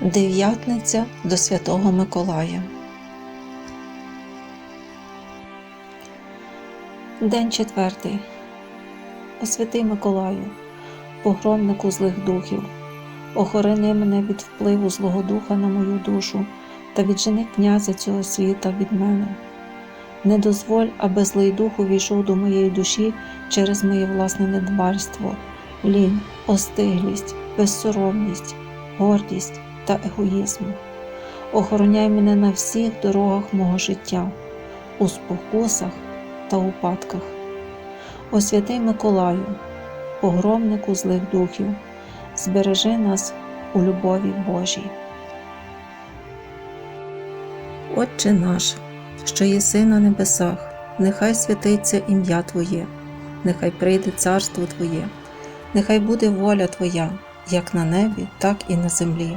Дев'ятниця до Святого Миколая. День четвертий. О святий Миколаю, погромнику злих духів, охорони мене від впливу злого духа на мою душу та віджени князя цього світа від мене. Не дозволь, аби злий дух увійшов до моєї душі через моє власне недбальство, лінь, остиглість, безсоромність, гордість та егоїзм. Охороняй мене на всіх дорогах мого життя, у спокусах та упадках. О Миколаю, погромнику злих духів, збережи нас у любові Божій. Отче наш, що єси на небесах, нехай святиться ім'я Твоє, нехай прийде царство Твоє, нехай буде воля Твоя, як на небі, так і на землі.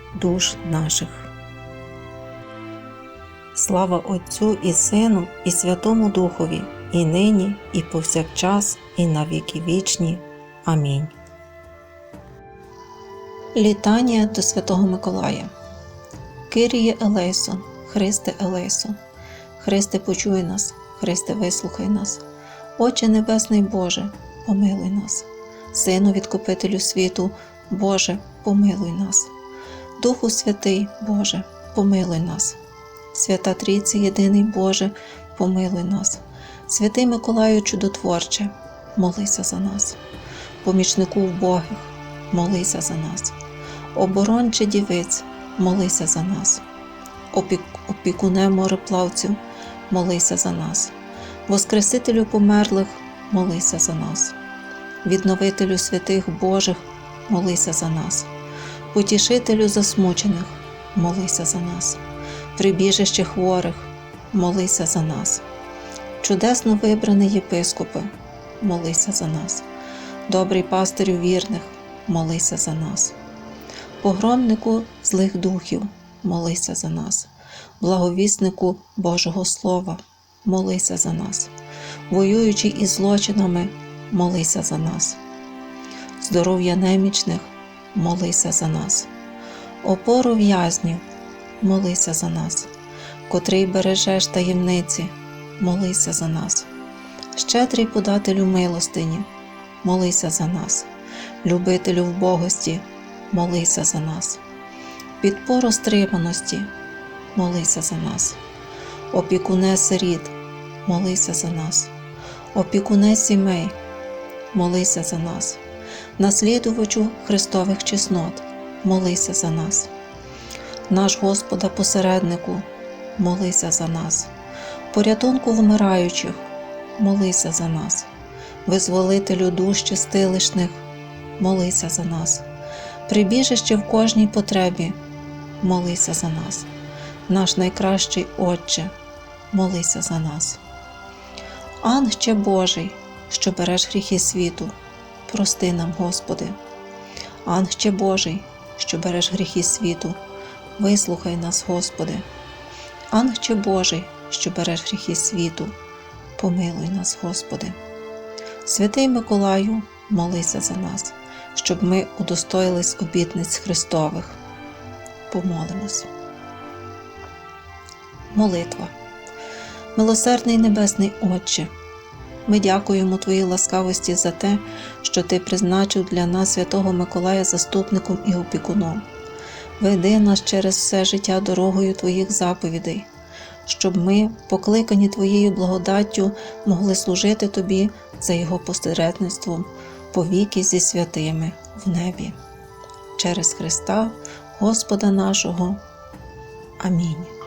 душ наших. Слава Отцю і Сину, і Святому Духові, і нині, і повсякчас, і на віки вічні. Амінь. Літання до Святого Миколая. Киріє Елейсон, Христе Елейсон, Христе, почуй нас, Христе, вислухай нас, Отче Небесний Боже, помилуй нас, Сину Відкупителю світу, Боже, помилуй нас, Духу Святий, Боже, помилуй нас, Свята Трійці, єдиний Боже, помилуй нас, Святий Миколаю Чудотворче, молися за нас, помічнику вбогих, молися за нас, оборонче дівиць, молися за нас, Опік... опікуне мореплавців, молися за нас, Воскресителю померлих, молися за нас, відновителю святих Божих, молися за нас, потішителю засмучених, молися за нас, прибіжище хворих, молися за нас, чудесно вибраний єпископе, молися за нас, добрий пастирю вірних, молися за нас, погромнику злих духів, молися за нас, благовіснику Божого Слова, молися за нас, воюючи із злочинами, молися за нас, здоров'я немічних, молися за нас, опору в'язнів, молися за нас, котрий бережеш таємниці, молися за нас, щедрий подателю милостині, молися за нас, любителю вбогості, молися за нас, підпору стриманості, молися за нас, опікуне сиріт, молися за нас, опікуне сімей, молися за нас, наслідувачу Христових чеснот, молися за нас, наш Господа посереднику, молися за нас, порятунку вмираючих, молися за нас, визволителю душ чистилишних, молися за нас, прибіжище в кожній потребі, молися за нас, наш найкращий Отче, молися за нас. Ангче Божий, що береш гріхи світу, прости нам, Господи. Ангче Божий, що береш гріхи світу, вислухай нас, Господи. Ангче Божий, що береш гріхи світу, помилуй нас, Господи. Святий Миколаю, молися за нас, щоб ми удостоїлись обітниць Христових. Помолимось. Молитва. Милосердний Небесний Отче, ми дякуємо Твоїй ласкавості за те, що Ти призначив для нас Святого Миколая заступником і опікуном. Веди нас через все життя дорогою Твоїх заповідей, щоб ми, покликані Твоєю благодаттю, могли служити Тобі за Його посередництвом повіки зі святими в небі. Через Христа, Господа нашого. Амінь.